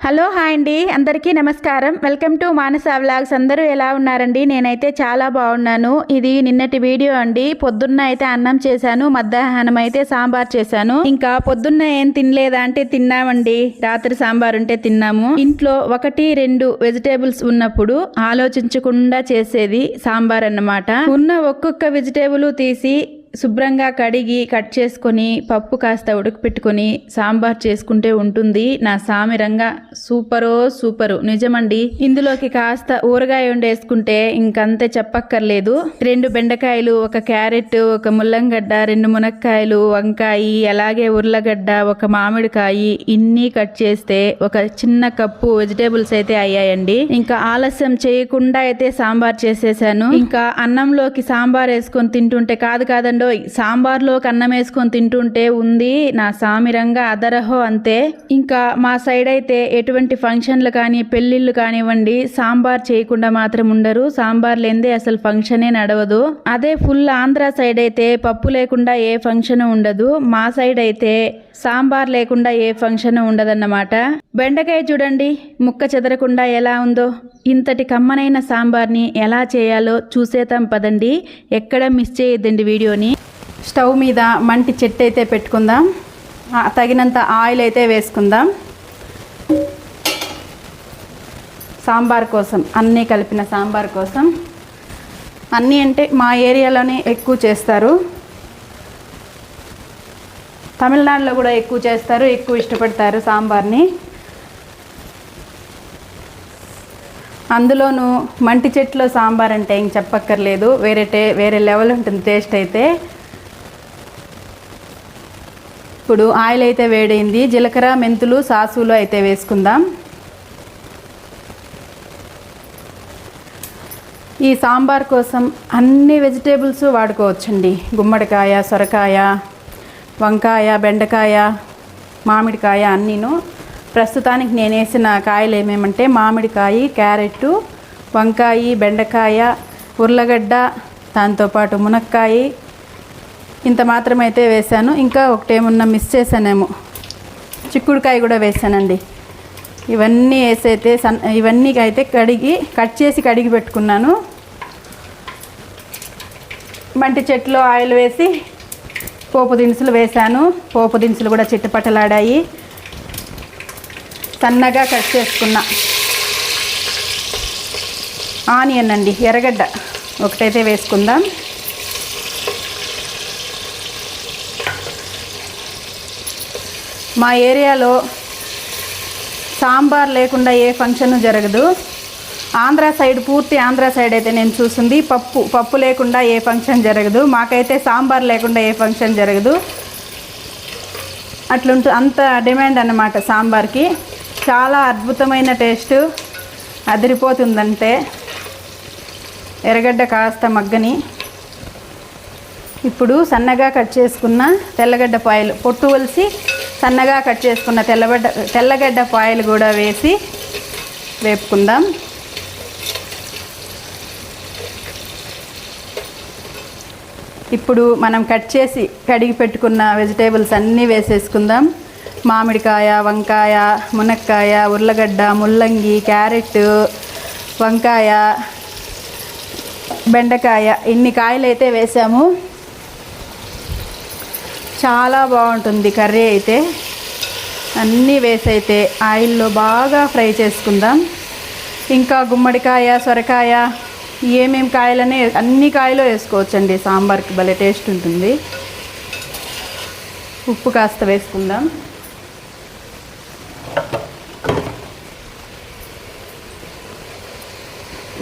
Hello hi అండి అందరికీ నమస్కారం. Welcome to Manasa vlogs. అందరూ ఎలా ఉన్నారండి? నేనైతే చాలా బాగున్నాను. ఇది నిన్నటి వీడియో అండి. పొద్దున్న అయితే అన్నం చేశాను మధ్యాహ్నం అయితే సాంబార్ చేశాను. ఇంకా పొద్దున్న ఏం తినలేదా అంటే తిన్నామండి. రాత్రి సాంబార్ ఉంటే తిన్నాము. ఇంట్లో ఒకటి రెండు వెజిటేబుల్స్ ఉన్నప్పుడు ఆలోచించకుండా చేసేది సాంబార్ అన్నమాట. ఉన్న ఒక్కొక్క వెజిటేబుల్ తీసి శుభ్రంగా కడిగి కట్ చేసుకొని పప్పు కాస్త ఉడకపెట్టుకొని సాంబార్ చేసుకుంటే ఉంటుంది. నా సామిరంగా సూపరో సూపరు. నిజమండి. ఇందులోకి కాస్త ఊరగాయ వండేసుకుంటే ఇంకంతే చెప్పక్కర్లేదు. రెండు బెండకాయలు ఒక క్యారెట్ ఒక ముల్లంగడ్డ రెండు మునక్కాయలు వంకాయ అలాగే ఉర్లగడ్డ ఒక మామిడికాయ ఇన్ని కట్ చేస్తే ఒక చిన్న కప్పు వెజిటేబుల్స్ అయితే అయ్యాయండి. ఇంకా ఆలస్యం చేయకుండా అయితే సాంబార్ చేసేసాను. ఇంకా అన్నంలోకి సాంబార్ వేసుకొని తింటుంటే కాదు కాదండి సాంబార్లోకి సాంబార్లో వేసుకొని తింటుంటే ఉంది నా సామిరంగా అదరహో అంతే. ఇంకా మా సైడ్ అయితే ఎటువంటి ఫంక్షన్లు కానీ పెళ్ళిళ్ళు కానివ్వండి సాంబార్ చేయకుండా మాత్రం ఉండరు. సాంబార్ లేనిదే అసలు ఫంక్షనే నడవదు. అదే ఫుల్ ఆంధ్ర సైడ్ అయితే పప్పు లేకుండా ఏ ఫంక్షన్ ఉండదు. మా సైడ్ అయితే సాంబార్ లేకుండా ఏ ఫంక్షన్ ఉండదన్నమాట. బెండకాయ చూడండి ముక్క చెదరకుండా ఎలా ఉందో. ఇంతటి కమ్మనైన సాంబార్ని ఎలా చేయాలో చూసేతాం పదండి. ఎక్కడ మిస్ చేయొద్దండి వీడియోని. స్టవ్ మీద మంటి చెట్టు అయితే పెట్టుకుందాం. తగినంత ఆయిల్ అయితే వేసుకుందాం. సాంబార్ కోసం అన్నీ కలిపిన సాంబార్ కోసం. అన్నీ అంటే మా ఏరియాలోనే ఎక్కువ చేస్తారు. తమిళనాడులో కూడా ఎక్కువ చేస్తారు ఎక్కువ ఇష్టపడతారు సాంబార్ని. అందులోనూ మంటి చెట్లో సాంబార్ అంటే ఇంక చెప్పక్కర్లేదు. వేరే టే వేరే లెవెల్ ఉంటుంది టేస్ట్ అయితే. ఇప్పుడు ఆయిల్ అయితే వేడైంది. జీలకర్ర మెంతులు సాసులు అయితే వేసుకుందాం. ఈ సాంబార్ కోసం అన్ని వెజిటేబుల్స్ వాడుకోవచ్చండి. గుమ్మడికాయ సొరకాయ వంకాయ బెండకాయ మామిడికాయ అన్నీను. ప్రస్తుతానికి నేను వేసిన కాయలు ఏమేమంటే మామిడికాయ క్యారెట్ వంకాయ బెండకాయ ఉర్లగడ్డ దాంతోపాటు మునక్కాయ ఇంత మాత్రమైతే వేశాను. ఇంకా ఒకటేమన్నా మిస్ చేశానేమో. చిక్కుడుకాయ కూడా వేసానండి ఇవన్నీ వేసైతే సన్ ఇవన్నీ అయితే కడిగి కట్ చేసి కడిగి పెట్టుకున్నాను. మంటి చెట్లో ఆయిల్ వేసి పోపు దినుసులు వేశాను. పోపు దినుసులు కూడా చిట్టుపట్టలాడాయి. సన్నగా కట్ చేసుకున్నా ఆనియన్ అండి ఎర్రగడ్డ. ఒకటైతే వేసుకుందాం. మా ఏరియాలో సాంబార్ లేకుండా ఏ ఫంక్షన్ జరగదు. ఆంధ్ర సైడ్ పూర్తి ఆంధ్ర సైడ్ అయితే నేను చూసింది. పప్పు పప్పు లేకుండా ఏ ఫంక్షన్ జరగదు. మాకైతే సాంబార్ లేకుండా ఏ ఫంక్షన్ జరగదు. అట్లుంటు అంత డిమాండ్ అన్నమాట సాంబార్కి. చాలా అద్భుతమైన టేస్ట్. అదిరిపోతుందంటే. ఎర్రగడ్డ కాస్త మగ్గని. ఇప్పుడు సన్నగా కట్ చేసుకున్న తెల్లగడ్డ పాయలు. పొట్టు వలిసి సన్నగా కట్ చేసుకున్న తెల్లబడ్డ తెల్లగడ్డ పాయలు కూడా వేసి వేపుకుందాం. ఇప్పుడు మనం కట్ చేసి కడిగి పెట్టుకున్న వెజిటేబుల్స్ అన్నీ వేసేసుకుందాం. మామిడికాయ వంకాయ మునక్కాయ ఉర్లగడ్డ ముల్లంగి క్యారెట్ వంకాయ బెండకాయ ఇన్ని కాయలు అయితే వేసాము. చాలా బాగుంటుంది కర్రీ అయితే. అన్నీ వేసి అయితే ఆయిల్లో బాగా ఫ్రై చేసుకుందాం. ఇంకా గుమ్మడికాయ సొరకాయ ఏమేమి కాయలనే అన్ని కాయలు వేసుకోవచ్చండి. సాంబార్కి భలే టేస్ట్ ఉంటుంది. ఉప్పు కాస్త వేసుకుందాం.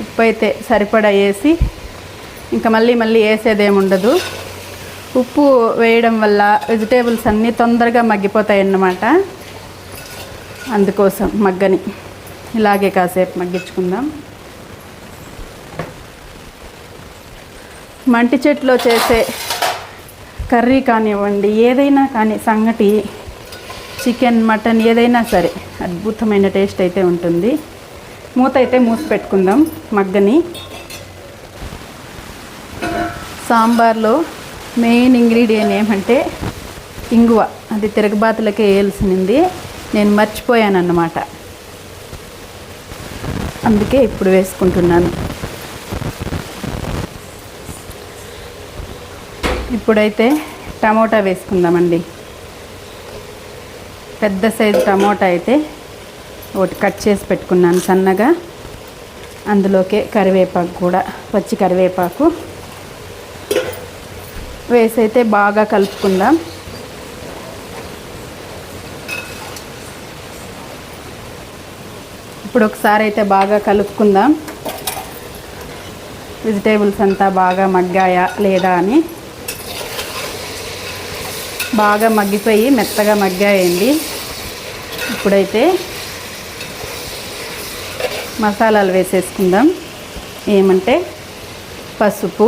ఉప్పు అయితే సరిపడా వేసి ఇంకా మళ్ళీ మళ్ళీ వేసేదేమి ఉండదు ఉప్పు వేయడం వల్ల వెజిటేబుల్స్ అన్నీ తొందరగా మగ్గిపోతాయి అన్నమాట అందుకోసం మగ్గని. ఇలాగే కాసేపు మగ్గించుకుందాం. మంటి చెట్లో చేసే కర్రీ కానివ్వండి ఏదైనా కానీ సంగటి చికెన్ మటన్ ఏదైనా సరే అద్భుతమైన టేస్ట్ అయితే ఉంటుంది. మూత అయితే మూసి పెట్టుకుందాం మగ్గని. సాంబార్లో మెయిన్ ఇంగ్రీడియంట్ ఏమంటే ఇంగువ. అది తిరగబాతులకే వేయాల్సింది నేను మర్చిపోయాను అన్నమాట అందుకే ఇప్పుడు వేసుకుంటున్నాను. ఇప్పుడైతే టమోటా వేసుకుందామండి. పెద్ద సైజు టమోటా అయితే ఒకటి కట్ చేసి పెట్టుకున్నాను సన్నగా. అందులోకే కరివేపాకు కూడా పచ్చి కరివేపాకు వేసి అయితే బాగా కలుపుకుందాం. ఇప్పుడు ఒకసారి అయితే బాగా కలుపుకుందాం. వెజిటేబుల్స్ అంతా బాగా మగ్గాయా లేదా అని. బాగా మగ్గిపోయి మెత్తగా మగ్గాయండి. ఇప్పుడైతే మసాలాలు వేసేసుకుందాం. ఏమంటే పసుపు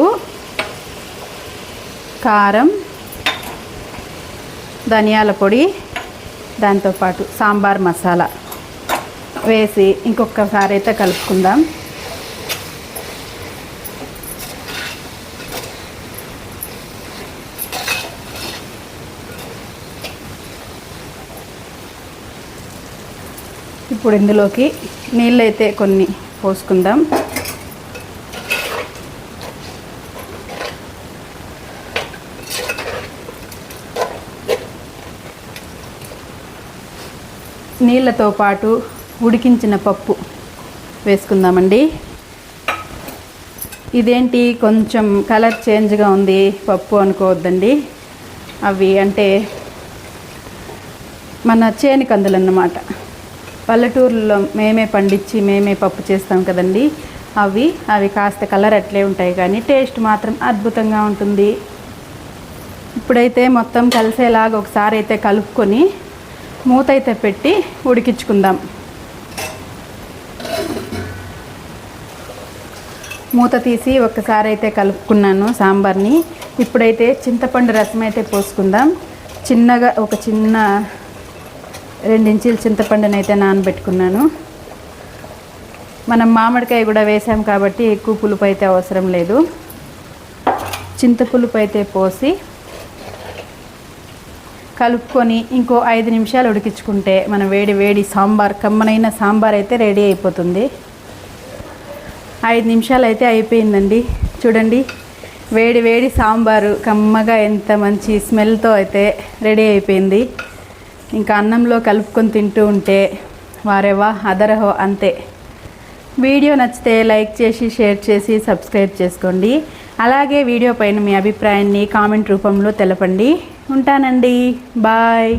కారం ధనియాల పొడి దాంతోపాటు సాంబార్ మసాలా వేసి ఇంకొకసారి అయితే కలుపుకుందాం. ఇప్పుడు ఇందులోకి నీళ్ళైతే కొన్ని పోసుకుందాం. నీళ్ళతో పాటు ఉడికించిన పప్పు వేసుకుందామండి. ఇదేంటి? కొంచెం కలర్ చేంజ్గా ఉంది. పప్పు అనుకోవద్దండి. అవి అంటే మన చేని కందులు అన్నమాట పల్లెటూరులో మేమే పండించి మేమే పప్పు చేస్తాం కదండి. అవి అవి కాస్త కలర్ అట్లే ఉంటాయి కానీ టేస్ట్ మాత్రం అద్భుతంగా ఉంటుంది. ఇప్పుడైతే మొత్తం కలిసేలాగా ఒకసారి అయితే కలుపుకొని మూత అయితే పెట్టి ఉడికించుకుందాం. మూత తీసి ఒక్కసారి అయితే కలుపుకున్నాను సాంబార్ని. ఇప్పుడైతే చింతపండు రసం అయితే పోసుకుందాం. చిన్నగా ఒక చిన్న రెండించీలు చింతపండుని అయితే నానబెట్టుకున్నాను. మనం మామిడికాయ కూడా వేసాం కాబట్టి ఎక్కువ పులుపు అయితే అవసరం లేదు. చింత పులుపు అయితే పోసి కలుపుకొని ఇంకో ఐదు నిమిషాలు ఉడికించుకుంటే మన వేడి వేడి సాంబార్ కమ్మనైన సాంబార్ అయితే రెడీ అయిపోతుంది. ఐదు నిమిషాలు అయితే అయిపోయిందండి. చూడండి వేడి వేడి సాంబారు కమ్మగా ఎంత మంచి స్మెల్తో అయితే రెడీ అయిపోయింది. ఇంకా అన్నంలో కలుపుకొని తింటూ ఉంటే వారెవా అదరహో అంతే. వీడియో నచ్చితే లైక్ చేసి షేర్ చేసి సబ్స్క్రైబ్ చేసుకోండి. అలాగే వీడియో పైన మీ అభిప్రాయాన్ని కామెంట్ రూపంలో తెలపండి. ఉంటానండి. బాయ్.